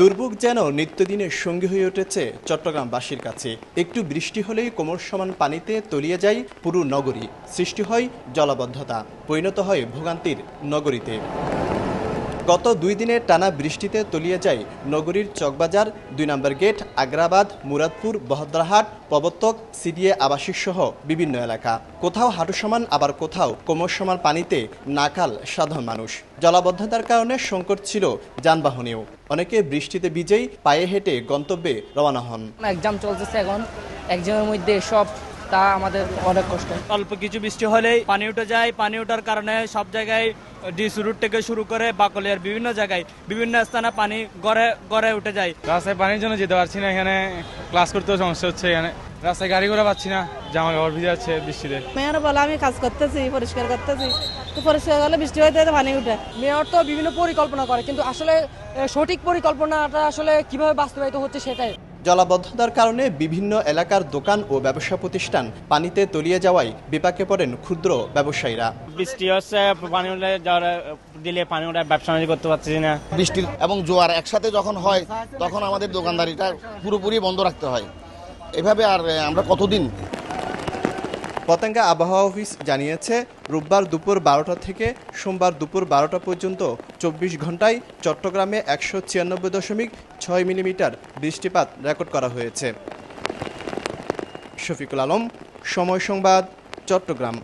দুর্ভোগ যেন নিত্যদিনের সঙ্গী হয়ে উঠেছে চট্টগ্রামবাসীর কাছে। একটু বৃষ্টি হলেই কোমর সমান পানিতে তলিয়ে যায় পুরো নগরী। সৃষ্টি হয় জলাবদ্ধতা। পরিণত হয় ভোগান্তির নগরীতে। গত দুই দিনের টানা বৃষ্টিতে তলিয়ে যায় নগরীর চকবাজার, দুই নম্বর গেট, আগ্রাবাদ, মুরাদপুর, বহদ্রাহাট, প্রবর্তক, সিডিএ আবাসিক সহ বিভিন্ন এলাকা। কোথাও হাঁটু সমান, আবার কোথাও কোমর সমান পানিতে নাকাল সাধারণ মানুষ। জলাবদ্ধতার কারণে সংকট ছিল যানবাহনেও। অনেকে বৃষ্টিতে ভিজেই পায়ে হেঁটে গন্তব্যে রওনা হন। এক্সাম চলতেছে এখন। এক্সামের মধ্যে সব তা আমাদের অনেক কষ্ট। অল্প কিছু বৃষ্টি হলেই পানি উঠে যায় পানি ওঠার কারণে সব জায়গায় ডিস রুট থেকে শুরু করে বাকলিয়ার বিভিন্ন জায়গায় বিভিন্ন স্থানে পানি গড়ে গড়ে উঠে যায়। রাস্তায় পানির জন্য যেতে পারছি না এখানে ক্লাস করতেও সমস্যা হচ্ছে এখানে রাস্তায় গাড়ি ঘোড়া পাচ্ছি না জামা কাপড় ভিজে যাচ্ছে বৃষ্টিতে। মেয়র বলে আমি কাজ করতেছি পরিষ্কার করতেছি। তো পরিষ্কার করলে বৃষ্টি হইতে হইতে পানি উঠে। মেয়র তো বিভিন্ন পরিকল্পনা করে কিন্তু আসলে সঠিক পরিকল্পনাটা আসলে কীভাবে বাস্তবায়িত হচ্ছে সেটাই। জলাবদ্ধতার কারণে বিভিন্ন এলাকার দোকান ও ব্যবসা প্রতিষ্ঠান পানিতে তলিয়ে যাওয়ায় বিপাকে পড়েন ক্ষুদ্র ব্যবসায়ীরা। বৃষ্টি হচ্ছে পানি উঠলে দিলে পানি উঠে ব্যবসা বাণিজ্য করতে পারছি না। বৃষ্টি এবং জোয়ার একসাথে যখন হয় তখন আমাদের দোকানদারিটা পুরোপুরি বন্ধ রাখতে হয়। এভাবে আর আমরা কতদিন পতেঙ্গা আবহাওয়া অফিস জানিয়েছে, রোববার দুপুর বারোটা থেকে সোমবার দুপুর বারোটা পর্যন্ত চব্বিশ ঘন্টায় চট্টগ্রামে একশো ছিয়ানব্বই দশমিক ছয় মিলিমিটার বৃষ্টিপাত রেকর্ড করা হয়েছে। শফিকুল আলম, সময় সংবাদ, চট্টগ্রাম।